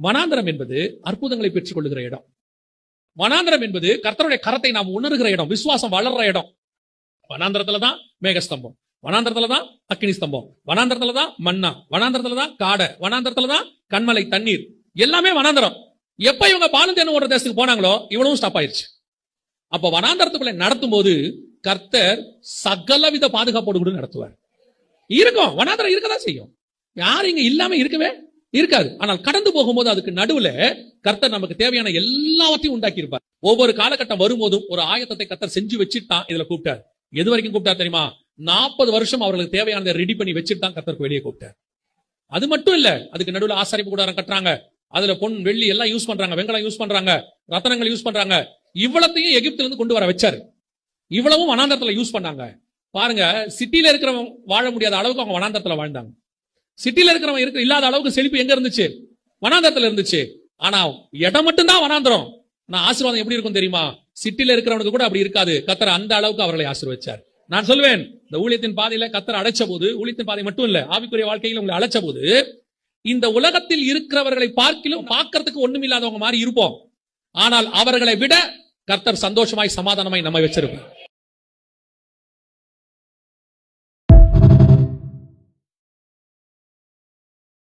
வனாந்தரம் என்பது அற்புதங்களை பெற்றுக் கொள்ளுகிற இடம். வனாந்திரம் என்பது கர்த்தருடைய கரத்தை நாம் உணர்கிற இடம் விசுவாசம் வளர்ற இடம். வனாந்திரத்துல தான் மேகஸ்தம்பம் வனாந்திரத்துல தான் அக்கினி ஸ்தம்பம் வனாந்திரத்துல தான் மண்ணா வனாந்திரத்துல தான் காடை வனாந்திரத்துல தான் கண்மலை தண்ணீர். எல்லாமே வனாந்தரம். எப்ப இவங்க பாலும் ஓடுற தேசத்துக்கு போனாங்களோ இவ்வளவும் ஸ்டாப் ஆயிடுச்சு அப்ப வனாந்தரத்துக்குள்ள நடத்தும் போது கர்த்தர் சகலவித பாதுகாப்போடு கூட நடத்துவார். இருக்கும் வனாந்தரம் இருக்கதான் செய்யும். யாரும் இங்க இல்லாம இருக்கவே இருக்காது. ஆனால் கடந்து போகும்போது அதுக்கு நடுவுல கர்த்தர் நமக்கு தேவையான எல்லாவற்றையும் உண்டாக்கி இருப்பார் ஒவ்வொரு காலகட்டம் வரும்போதும் ஒரு ஆயத்தத்தை கர்த்தர் செஞ்சு வச்சுட்டான் இதுல கூப்பிட்டார். எது வரைக்கும் கூப்பிட்டார் தெரியுமா? நாற்பது வருஷம் அவர்களுக்கு தேவையானதை ரெடி பண்ணி வச்சுட்டு தான் கர்த்தருக்கு வெளியே கூப்பிட்டார். அது மட்டும் இல்ல அதுக்கு நடுவுல ஆசாரிப்பு கூடாரம் கட்டுறாங்க. அதுல பொன் வெள்ளி எல்லாம் யூஸ் பண்றாங்க. வெங்கலம் யூஸ் பண்றாங்க. ரத்தனங்கள் யூஸ் பண்றாங்க. இவ்வளத்தையும் எகிப்துல இருந்து கொண்டு வர வச்சாரு. இவ்வளவும் வனாந்தரத்துல யூஸ் பண்ணாங்க. பாருங்க சிட்டில இருக்கிறவங்க வாழ முடியாத அளவுக்கு அவங்க வனாந்தரத்துல வாழ்ந்தாங்க. சிட்டில இருக்கிறவங்க இருக்க இல்லாத அளவுக்கு செழிப்பு எங்க இருந்துச்சு? வனாந்தரத்துல இருந்துச்சு. ஆனா இடம் மட்டும்தான் வனாந்தரம். நான் ஆசீர்வாதம் எப்படி இருக்கும் தெரியுமா? சிட்டில இருக்கிறவனுக்கு கூட அப்படி இருக்காது. கத்தர் அந்த அளவுக்கு அவர்களை ஆசீர்வச்சார். நான் சொல்வேன் இந்த ஊழியத்தின் பாதையில கத்தர் அழைச்ச போது ஊழியத்தின் பாதை மட்டும் இல்ல ஆவிக்குரிய வாழ்க்கையில் உங்களை அழைச்ச போது இந்த உலகத்தில் இருக்கிறவர்களை பார்க்கிலும் பார்க்கறதுக்கு ஒண்ணும் இல்லாதவங்க மாதிரி இருப்போம். ஆனால் அவர்களை விட கர்த்தர் சந்தோஷமாய் சமாதானமாய் நம்ம வச்சிருப்போம்